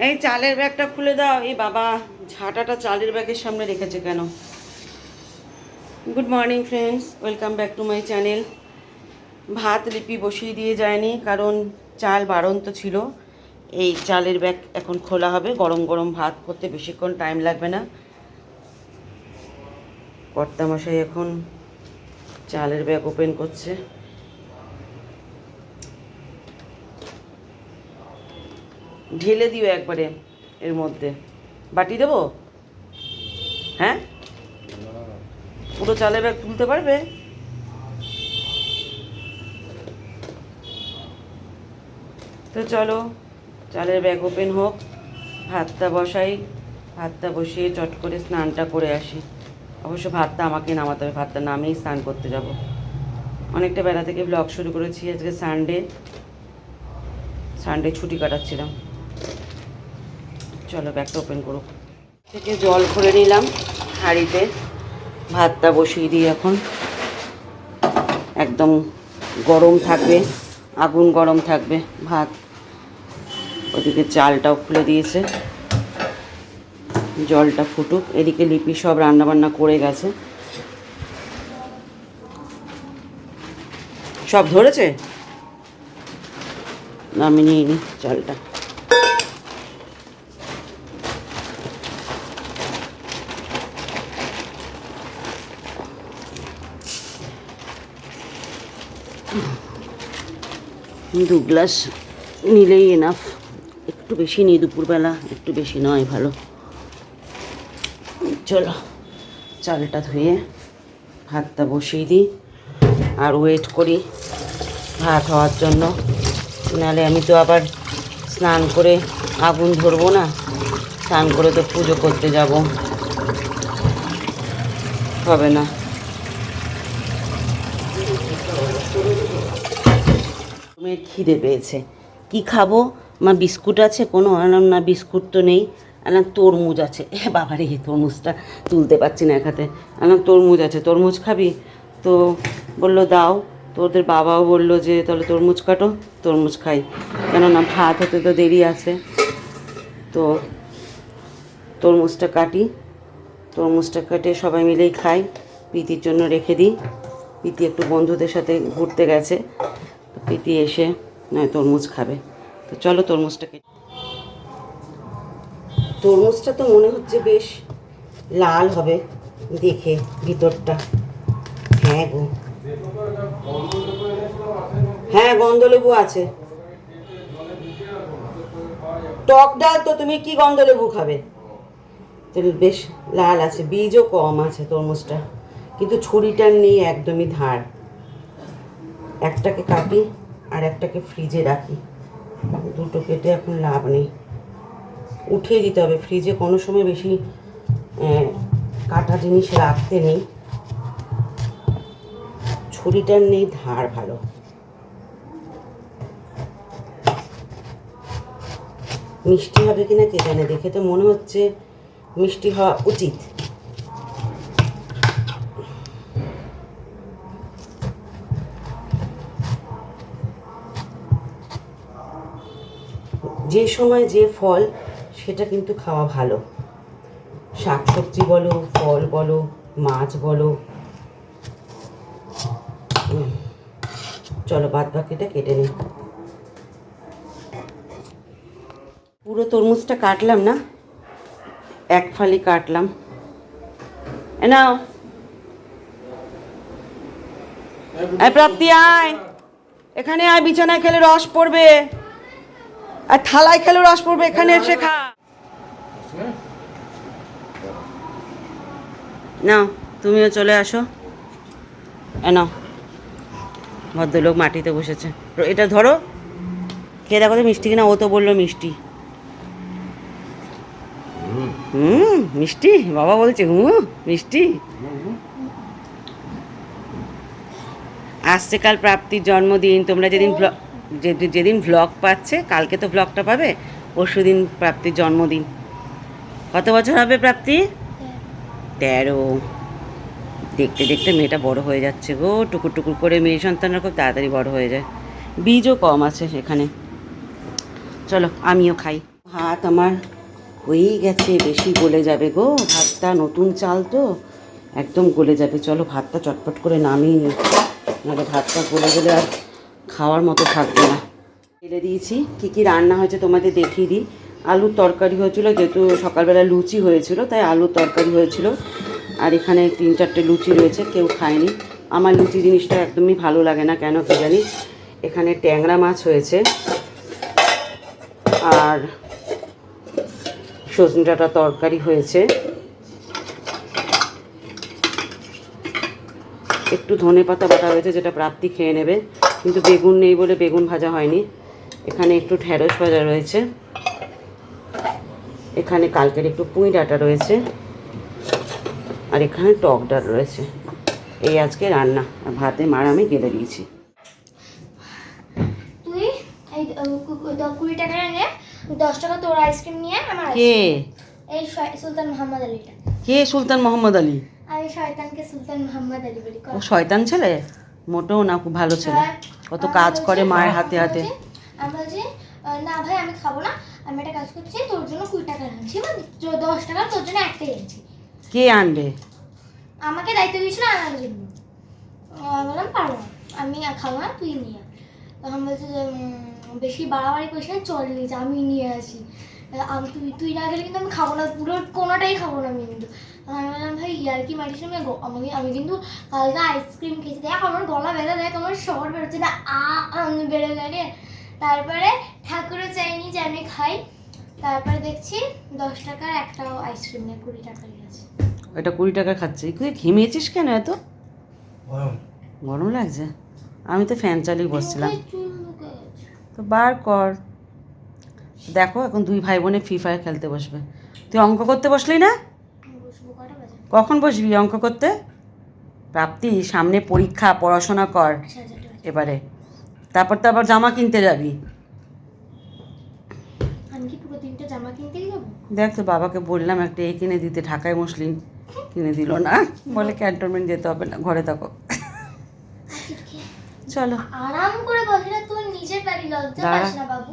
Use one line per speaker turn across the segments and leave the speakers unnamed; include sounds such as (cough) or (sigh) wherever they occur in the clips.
এই চালের ব্যাগটা খুলে দাও। এই বাবা, ঝাঁটাটা চালের ব্যাগের সামনে রেখেছে কেন? Good morning friends welcome back to my channel ভাত লিপি বসিয়ে দিয়ে যায়নি, কারণ চাল বাড়ন্ত ছিল। এই চালের ব্যাগ এখন খোলা হবে। গরম গরম ভাত করতে বেশিক্ষণ টাইম লাগবে না। কর্তামশাই এখন চালের ব্যাগ ওপেন করছে। ঢেলে দিও একবারে এর মধ্যে। বাটি দেবো? হ্যাঁ? পুরো চালের ব্যাগ তুলতে পারবে? তো চলো, চালের ব্যাগ ওপেন হোক, ভাতটা বসাই, ভাতটা বসিয়ে চট করে স্নানটা করে আসি। অবশ্য ভাতটা আমাকে নামাতে হবে, ভাতটা নামেই স্নান করতে যাব। অনেকটা বেলা থেকে ব্লগ শুরু করেছি, আজকে সানডে সানডে ছুটি কাটাচ্ছিলাম। চলো ব্যাগটা ওপেন করুক থেকে জল ভরে নিলাম হাঁড়িতে। ভাতটা বসিয়ে দিই এখন। একদম গরম থাকবে আগুন গরম থাকবে ভাত। ওদিকে চালটাও খুলে দিয়েছে। জলটা ফুটুক এদিকে লিপি সব রান্নাবান্না করে গেছে। সব ধরেছে? না, আমি নিয়ে চালটা। দু গ্লাস নিলেই এনাফ একটু বেশি নিই দুপুরবেলা, একটু বেশি নয়, ভালো। চলো, চালটা ধুয়ে ভাতটা বসিয়ে দিই আর ওয়েট করি ভাত হওয়ার জন্য। নাহলে আমি তো আবার স্নান করে আগুন ধরবো না, স্নান করে তো পুজো করতে যাব। হবে না। মেয়ের খিদে পেয়েছে। কি খাব? মা বিস্কুট আছে, কোনো আনাম না, বিস্কুট তো নেই। আনাম তরমুজ আছে। এ বাবা রে তরমুজটা তুলতে পারছি না এক হাতে আনাম তরমুজ আছে। তরমুজ খাবি? তো বলল, দাও। তো ওদের বাবাও বলল যে, তাহলে তরমুজ কাটো, তরমুজ খাই। কেননা ভাত হতে তো দেরি আছে। তো তরমুজটা কাটি। তরমুজটা কেটে সবাই মিলেই খাই। প্রীতির জন্য রেখে দিই। প্রীতি একটু বন্ধুদের সাথে ঘুরতে গেছে। প্রীতি এসে নয় তরমুজ খাবে। তো চলো তরমুজটা কেটে তরমুজটা তো মনে হচ্ছে বেশ লাল হবে দেখে ভিতরটা। হ্যাঁ গো। হ্যাঁ গন্ধলেবু আছে। টক ডাল তো তুমি কি গন্ধলেবু খাবে? তো বেশ লাল আছে, বীজও কম আছে তরমুজটা। কিন্তু ছুরিটার নেই, একদমই ধার। একটাকে কাটি আর একটাকে ফ্রিজে রাখি। দুটো কেটে এখন লাভ নেই। উঠিয়ে দিতে হবে। ফ্রিজে কোনো সময় বেশি কাটা জিনিস রাখতে নেই। ছুরিটার নেই, ধার ভালো। মিষ্টি হবে কিনা কে জানে? দেখে তো মনে হচ্ছে মিষ্টি হওয়া উচিত। যে সময় যে ফল, সেটা কিন্তু খাওয়া ভালো। শাক সবজি বলো, ফল বলো, মাছ বলো। চলো বাদ বাকিটা কেটে নিই। পুরো তরমুজটা কাটলাম না? এক ফালি কাটলাম। নাও। প্রাপ্তি, আয়। এখানে আয়, বিছানায় খেলে রস পড়বে। আর থালায় খেলে রস পড়বে এখানে এসে খা। নাও, তুমিও চলে আসো। নাও। ভদ্রলোক মাটিতে বসেছে। এটা ধরো। খেয়ে দেখো তো মিষ্টি কিনা। ও তো বলল মিষ্টি। হুম, মিষ্টি। বাবা বলছে, হুম, মিষ্টি। আসছে কাল প্রাপ্তির জন্মদিন। তোমরা যেদিন যে- যেদিন ভ্লগ পাচ্ছে, কালকে তো ভ্লগটা পাবে, পরশু দিন প্রাপ্তির জন্মদিন। কত বছর হবে প্রাপ্তি? তেরো। দেখতে দেখতে মেয়েটা বড় হয়ে যাচ্ছে গো, টুকুর টুকুর করে মেয়ে সন্তানরা খুব তাড়াতাড়ি বড় হয়ে যায়। বীজও কম আছে এখানে চলো, আমিও খাই। ভাত আমার হয়েই গেছে, বেশি গলে যাবে গো। ভাতটা নতুন চাল তো, একদম গলে যাবে। চলো, ভাতটা চটপট করে নামিয়ে নিই। নাহলে ভাতটা গলে গেলে আর খাওয়ার মতো থাকবে না। ফেলে দিয়েছি। কী কী রান্না হয়েছে তোমাদের দেখিয়ে দিই। আলুর তরকারি হয়েছিল, যেহেতু সকালবেলা লুচি হয়েছিল, তাই আলুর তরকারি হয়েছিল। আর এখানে তিন চারটে লুচি রয়েছে, কেউ খায়নি। আমার লুচি জিনিসটা একদমই ভালো লাগে না কেন কি জানি। এখানে ট্যাংরা মাছ হয়েছে। আর সজনে ডাঁটা তরকারি হয়েছে। একটু ধনে পাতা বাটা হয়েছে, যেটা প্রাপ্তি খেয়ে নেবে। কিন্তু বেগুন নেই বলে বেগুন ভাজা হয়নি। এখানে একটু ঢ্যাঁড়স ভাজা রয়েছে। এখানে কালকের একটু পুঁই ডাঁটা রয়েছে। আর এখানে টক ডাল রয়েছে। এই আজকে রান্না। আর ভাতে মার আমি গেলে দিয়েছি।
তুই এই কুড়ি টাকা নিয়ে দশ টাকা তোর আইসক্রিম নিয়ে আমার
কে?
ice- এই সুলতান মোহাম্মদ আলীটা।
কে সুলতান মোহাম্মদ আলী?
আমি শয়তানকে সুলতান মোহাম্মদ আলী বলি
ও শয়তান ছেলে? মোটেও না খুব ভালো ছেলে। কত কাজ করে মায়ের হাতে হাতে।
আমরা যে না ভাই আমি খাব না। আমি একটা কাজ করছি তোর জন্য কুড়ি টাকা আনছি মানে দশ টাকা তোর জন্য একটাই আনছি।
কে আনবে?
আমাকে দায়িত্ব দিয়েছিল আনার জন্য? বললাম পারব আমি খাব না তুই নিয়ে। তখন বলছে বেশি বাড়াবাড়ি করিস না চল নিয়ে আমি নিয়ে আসি। আমি তুই তুই না গেলে কিন্তু আমি খাব না পুরো কোনোটাই খাব না আমি কিন্তু। আমি বললাম ভাই ইয়ার কি মারিস না আমি কিন্তু কালকে আইসক্রিম খেয়েছি। দেখ আমার গলা বেড়ে দেখ আমার শহর বেরোচ্ছে না। আ আমি বেড়ে গেলে তারপরে ঠাকুরও চাইনি যে আমি খাই। তারপরে দেখছি দশ টাকার একটা আইসক্রিম নেই কুড়ি টাকারই আছে
ওটা কুড়ি টাকা খাচ্ছে। তুই ঘেমিয়েছিস কেন এত? গরম। লাগছে? আমি তো ফ্যান চালিয়ে বসছিলাম। তো বার কর। দেখো এখন দুই ভাই বোনে ফ্রি ফায়ার খেলতে বসবে। তুই অঙ্ক করতে বসলি না? কখন বসবি অঙ্ক করতে? প্রাপ্তি সামনে পরীক্ষা পড়াশোনা কর। এবারে। তারপর তো আবার জামা কিনতে যাবি।
পুরো
দেখ তো বাবাকে বললাম একটা এ কিনে দিতে ঢাকায় মসলিন কিনে দিল না। বলে ক্যান্টনমেন্ট যেতে হবে না ঘরে থাকো। চলো।
আরাম করে বসে না তোর নিজের বাড়ি লজ্জা। পাস না বাবু।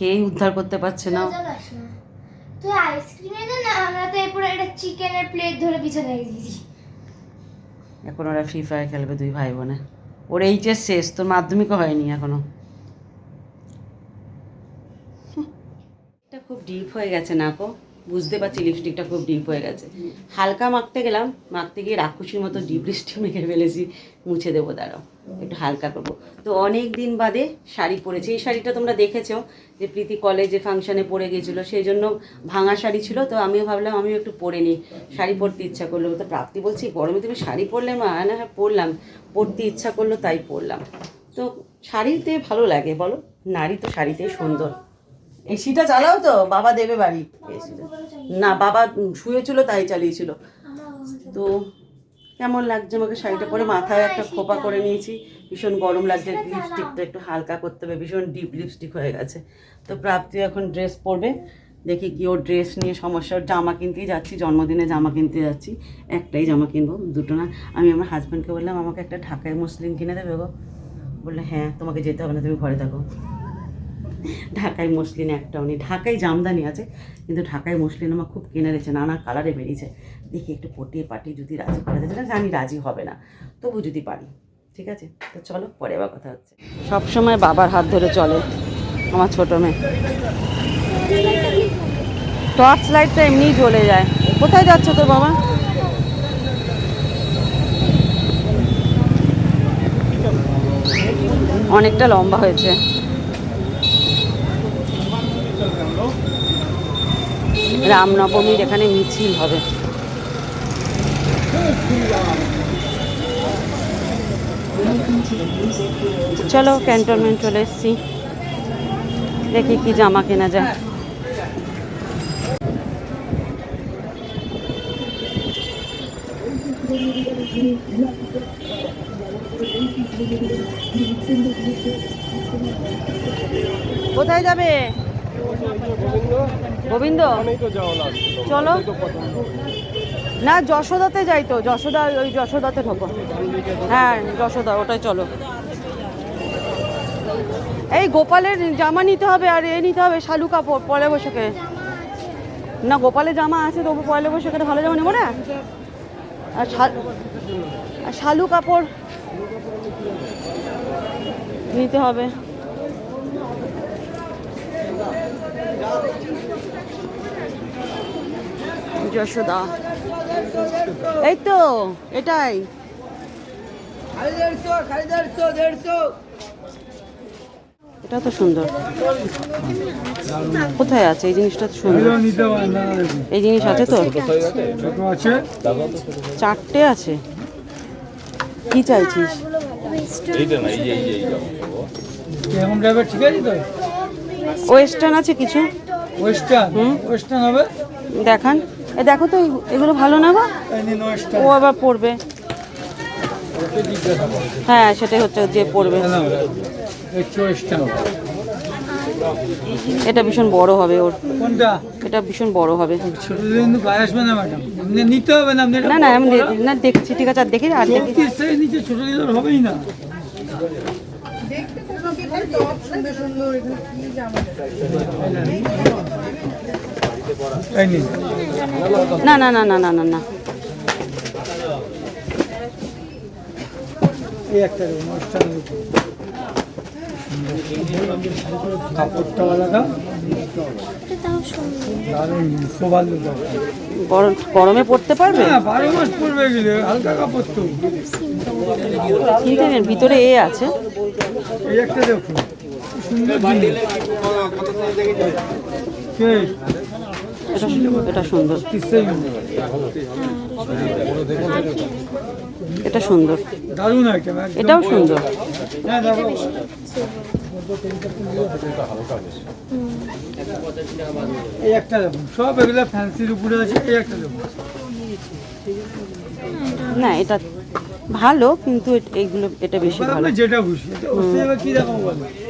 খেয়েই উদ্ধার করতে পারছে না।
তুই আইসক্রিমে দে না আমরা তো এরপরে একটা চিকেনের প্লেট ধরে পিছনে দিয়েছি
এখন ওরা ফ্রি ফায়ার খেলবে দুই ভাই বোনে ওর এইচএস শেষ তোর মাধ্যমিকও হয়নি এখনও। এটা খুব ডিপ হয়ে গেছে না কো বুঝতে পারছি লিপস্টিকটা খুব ডিপ হয়ে গেছে। হালকা মাখতে গেলাম, মাখতে গিয়ে রাক্ষসীর মতো ডিপ লিপস্টিক মেখে ফেলেছি, মুছে দেবো, দাঁড়াও, একটু হালকা করব। তো অনেক দিন বাদে শাড়ি পরেছি, এই শাড়িটা তোমরা দেখেছ যে প্রীতি কলেজে ফাংশনে পরে গেছিল সেই জন্য ভাঙা শাড়ি ছিল, তো আমিও ভাবলাম আমিও একটু পরে নিই, শাড়ি পরতে ইচ্ছা করল, তো প্রাপ্তি বলছি, গরমে তুমি শাড়ি পরলে মা? না হ্যাঁ পরলাম, পরতে ইচ্ছা করল তাই পরলাম। তো শাড়িতে ভালো লাগে, বলো? নারী তো শাড়িতেই সুন্দর। এসিটা চালাও তো বাবা দেবে বাড়ি। এসিটা না বাবা শুয়েছিল তাই চালিয়েছিল। তো কেমন লাগছে আমাকে শাড়িটা পরে? মাথায় একটা খোপা করে নিয়েছি। ভীষণ গরম লাগছে লিপস্টিকটা একটু হালকা করতে হবে ভীষণ ডিপ লিপস্টিক হয়ে গেছে। তো প্রাপ্তি এখন ড্রেস পরবে। দেখি কি ওর ড্রেস নিয়ে সমস্যা। জামা কিনতেই যাচ্ছি জন্মদিনে জামা কিনতে যাচ্ছি। একটাই জামা কিনবো দুটো না। আমি আমার হাজব্যান্ডকে বললাম আমাকে একটা ঢাকায় মুসলিম কিনে দেবে গো। বললে হ্যাঁ তোমাকে যেতে হবে না তুমি ঘরে থাকো। ঢাকায় মসলিন একটাও নেই ঢাকায় জামদানি আছে, কিন্তু ঢাকায় মসলিন আমার খুব কেনা রয়েছে নানা কালারে বেরিয়েছে। দেখি একটু পটিয়ে পাটিয়ে যদি রাজি করা যায় জানি রাজি হবে না, তবু যদি পারি, ঠিক আছে? তো চলো, পরে আবার কথা হচ্ছে। সব সময় বাবার হাত ধরে চলে, আমার ছোটো মেয়ে। টর্চ লাইটটা এমনিই জ্বলে যায়। কোথায় যাচ্ছে তোর বাবা? অনেকটা লম্বা হয়েছে। রামনবমীর এখানে মিছিল হবে। চলো ক্যান্টনমেন্ট চলে এসছি। দেখি কি জামা কেনা যায়। কোথায় যাবে? গোবিন্দ? চলো। না, যশোদাতে যাই তো। যশোদা, ওই যশোদাতে ঢোকো। হ্যাঁ যশোদা, ওটাই চলো। এই গোপালের জামা নিতে হবে আর এ নিতে হবে শালু কাপড় পয়লা বৈশাখে। না, গোপালের জামা আছে, তবু পয়লা বৈশাখের ভালো জামা নেব না? আর শালু কাপড় নিতে হবে। যশোদা। এই তো এটাই। এটা তো সুন্দর। কোথায় আছে? এই জিনিসটা সুন্দর। এই জিনিস আছে তো? চারটে আছে। কি চাইছিস?
ঠিক আছে তো?
ওয়েস্টার্ন আছে কিছু?
ওয়েস্টার্ন
হুম।
ওয়েস্টার্ন হবে?
দেখান। এ দেখো তো এগুলো ভালো না গো? ও আবার পড়বে। হ্যাঁ সেটাই হচ্ছে যে পড়বে। এটা ভীষণ বড় হবে ওর।
কোনটা?
এটা ভীষণ বড় হবে।
ছোটদের কিন্তু গায়ে আসবে না ম্যাডাম। এমনি নিতে হবে না
না না আমি না দেখছি ঠিক আছে আর দেখি আর দেখি।
নিচে ছোট দিলে হবেই না। এই নিন
না না না না না না না। গরম পড়তে পারবে?
হ্যাঁ বারো মাস পড়বে গেলে হালকা কাপড় তো।
ভিতরে এ আছে।
এই একটা দেখুন কি সুন্দর জিনিস কে
এটা সুন্দর। এটা সুন্দর। এটাও সুন্দর।
এই একটা দেখুন সব এগুলো ফ্যান্সির উপরে আছে এই একটা দেখুন।
না এটা ভালো কিন্তু এইগুলো এটা বেশি ভালো।
যেটা খুশি কি বলো
আসতে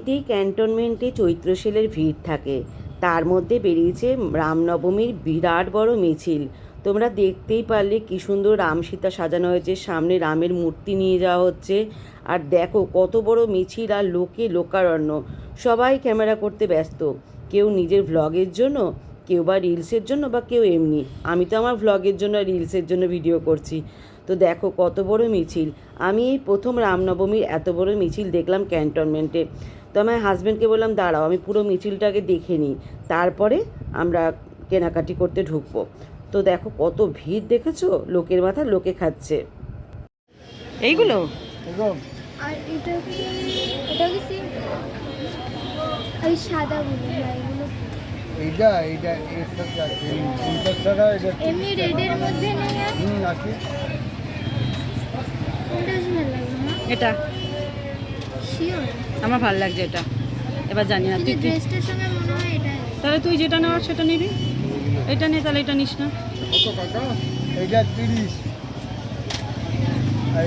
এমনিতেই ক্যান্টনমেন্টে চৈত্র সেলের ভিড় থাকে। তার মধ্যে বেরিয়েছে রামনবমীর বিরাট বড় মিছিল। তোমরা দেখতেই পারলে কি সুন্দর রাম সীতা সাজানো হয়েছে। সামনে রামের মূর্তি নিয়ে যাওয়া হচ্ছে। আর দেখো কত বড় মিছিল আর লোকে লোকারণ্য। সবাই ক্যামেরা করতে ব্যস্ত। কেউ নিজের ভ্লগের জন্য, কেউ বা রিলসের জন্য বা কেউ এমনি। আমি তো আমার ভ্লগের জন্য রিলসের জন্য ভিডিও করছি। তো দেখো কত বড় মিছিল। আমি এই প্রথম রামনবমীর এত বড় মিছিল দেখলাম ক্যান্টনমেন্টে। তো আমার হাজব্যান্ডকে বললাম দাঁড়াও আমি পুরো মিছিলটাকে দেখে নিই তারপরে আমরা কেনাকাটি করতে ঢুকবো। তো দেখো কত ভিড় দেখেছ? লোকের মাথা লোকে খাচ্ছে। এইগুলো?
আর এটা এটা কি সেম সাদা গুলো না
এইটা এইটা এর সাথে আছে পঞ্চাশ টাকা এটা
এমনি রেডের মধ্যে নেই
হুম আছে।
কোনটা বেশি ভালো লাগবে না?
এটা?
শিওর
আমার ভালো লাগছে এটা। এবার জানি না
কিন্তু ড্রেসটার সঙ্গে মনে হয় এটা
তাহলে তুই যেটা নেওয়ার সেটা নিবি। এটা নে তাহলে এটা নিস না।
কত আর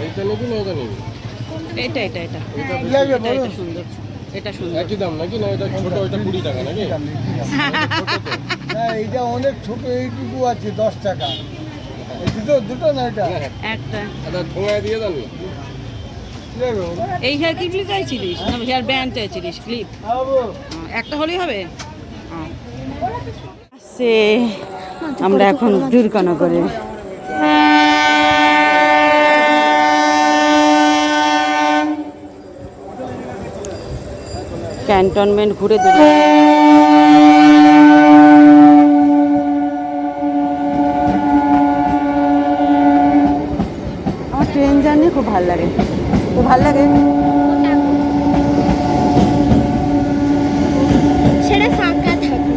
এইটা
নে। এটা এটা এটা এটা। সুন্দর। এটা সুন্দর।
একই দাম নাকি? না এটা ছোট ওইটা কুড়ি টাকা নাকি? (laughs)
হ্যাঁ (laughs) এইটা অনেক ছোট এইটুকু আছে দশ টাকা। এই দুটো দুটো না এটা
একটা।
এটা ঠোঙায় দিয়ে দেন?
এই হেয়ার ক্লিপগুলি চাইছিলিস না হেয়ার ব্যান্ড চাইছিলিস ক্লিপ
খাব
একটা হলেই হবে? সে আমরা এখন দুর্গানগরে। ক্যান্টনমেন্ট ঘুরে দুর্গা আমার ট্রেন জার্নি খুব ভালো লাগে খুব ভালো লাগে
সেটা ফাঁকা থাকে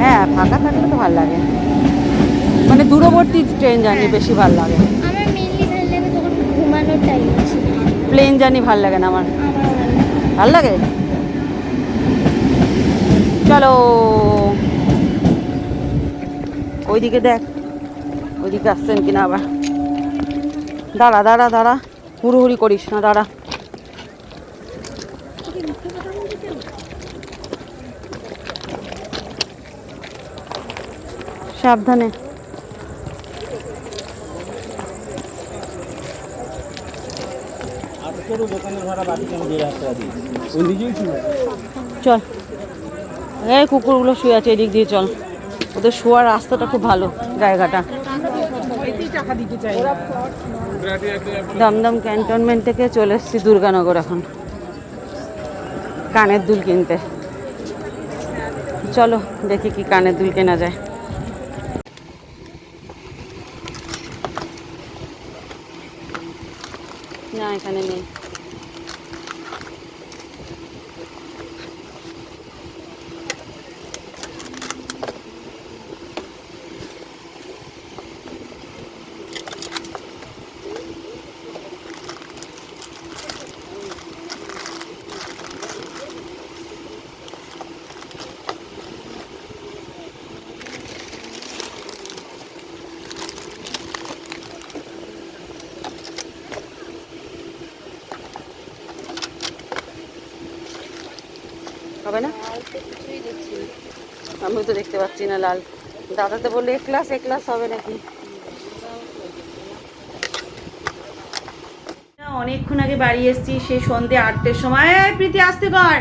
হ্যাঁ ফাঁকা থাকলে তো ভালো লাগে মানে ট্রেন জার্নি বেশি ভালো লাগে।
আমার মেনলি ভালো লাগে যখন ঘুমানোর টাইম আছে।
প্লেন জার্নি ভালো লাগে না আমার
আমার?
ভালো লাগে? চলো। ওইদিকে দেখ ওইদিকে আসছেন কিনা আবার। দাঁড়া দাঁড়া দাঁড়া। হুড়ুহুড়ি করিস না দাঁড়া। সাবধানে। চল এই কুকুরগুলো শুয়ে আছে এদিক দিয়ে চল। ওদের শোয়ার রাস্তাটা খুব ভালো জায়গাটা দমদম ক্যান্টনমেন্ট থেকে চলে এসেছি দুর্গানগর এখন। কানের দুল কিনতে। চলো, দেখি কি কানের দুল কেনা যায় না এখানে নেই। হবে না? আমি তো দেখতে পাচ্ছি না লাল। দাদা তো বললে এক ক্লাস এ ক্লাস হবে নাকি? অনেকক্ষণ আগে বাড়ি এসেছি, সেই সন্ধে আটটার সময়। প্রীতি, আসতে কর।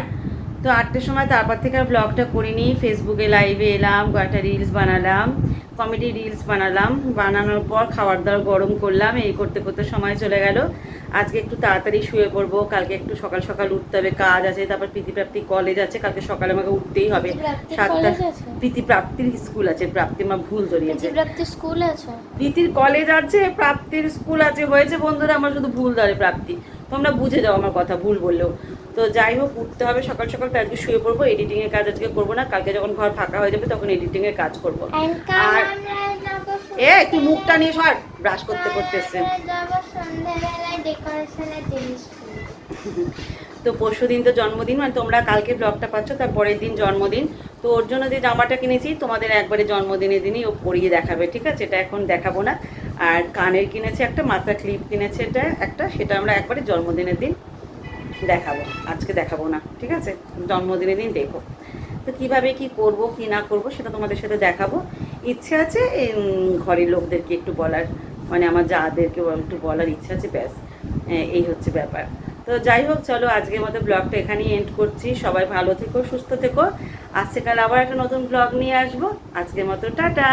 তো আটটার সময় তারপর থেকে আর ব্লগটা করিনি। ফেসবুকে লাইভে এলাম, কয়েকটা রিলস বানালাম। কমেডি রিলস বানালাম। বানানোর পর খাবার দাবার গরম করলাম এই করতে করতে সময় চলে গেল। আজকে একটু তাড়াতাড়ি শুয়ে পড়ব কালকে একটু সকাল সকাল উঠতে হবে কাজ আছে তারপর প্রীতিপ্রাপ্তি কলেজ আছে কালকে সকালে আমাকে উঠতেই হবে। সাতটা? প্রীতিপ্রাপ্তির স্কুল আছে প্রাপ্তি মা ভুল ধরিয়েছে।
প্রাপ্তি স্কুল আছে?
প্রীতির কলেজ আছে প্রাপ্তির স্কুল আছে হয়েছে বন্ধুরা আমার শুধু ভুল ধরে প্রাপ্তি। তোমরা বুঝে যাও আমার কথা ভুল বললেও। তো যাই হোক উঠতে হবে সকাল সকাল তো আজকে শুয়ে পড়ব এডিটিং এর কাজ আজকে করব না কালকে যখন ঘর ফাঁকা হয়ে যাবে তখন এডিটিং এর কাজ করব। আর এ তুই মুখটা নিয়ে সর ব্রাশ করতে করতে এসছে
আমরা যাব সন্ধ্যাবেলায় ডেকোরেশনের জিনিস কিনতে।
তো পরশু দিন তো জন্মদিন মানে তোমরা কালকে ব্লগটা পাচ্ছ তার পরের দিন জন্মদিন। তো ওর জন্য যে জামাটা কিনেছি তোমাদের একবারে জন্মদিনের দিনই ও পরিয়ে দেখাবে ঠিক আছে? এটা এখন দেখাবো না। আর কানের কিনেছে একটা মাথা ক্লিপ কিনেছে এটা একটা সেটা আমরা একবারে জন্মদিনের দিন দেখাবো, আজকে দেখাবো না, ঠিক আছে? জন্মদিনের দিন দেখো তো কীভাবে কি করব, কি না করব সেটা তোমাদের সাথে দেখাবো। ইচ্ছে আছে ঘরের লোকদেরকে একটু বলার মানে আমার যাদেরকে একটু বলার ইচ্ছা আছে, ব্যাস এই হচ্ছে ব্যাপার। তো যাই হোক, চলো আজকের মতো ব্লগটা এখানেই এন্ড করছি। সবাই ভালো থেকো, সুস্থ থেকো। আজকে কাল আবার একটা নতুন ব্লগ নিয়ে আসব। আজকের মতো, টাটা!